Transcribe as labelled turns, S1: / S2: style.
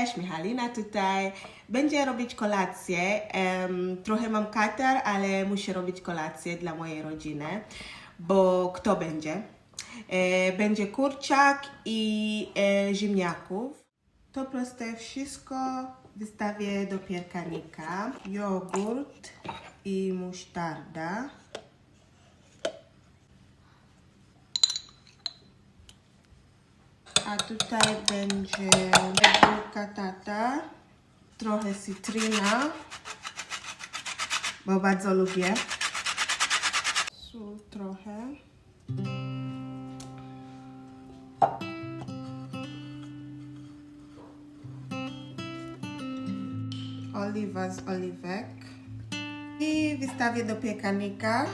S1: Cześć, Michalina tutaj. Będzie robić kolację. Trochę mam katar, ale muszę robić kolację dla mojej rodziny, bo kto będzie? E, będzie kurczak i e, ziemniaków. To proste wszystko wystawię do piekarnika. Jogurt i musztarda. A tutaj będzie bułka tata, trochę cytryna, bo bardzo lubię. Sól trochę. Oliwa z oliwek. I wystawię do piekarnika.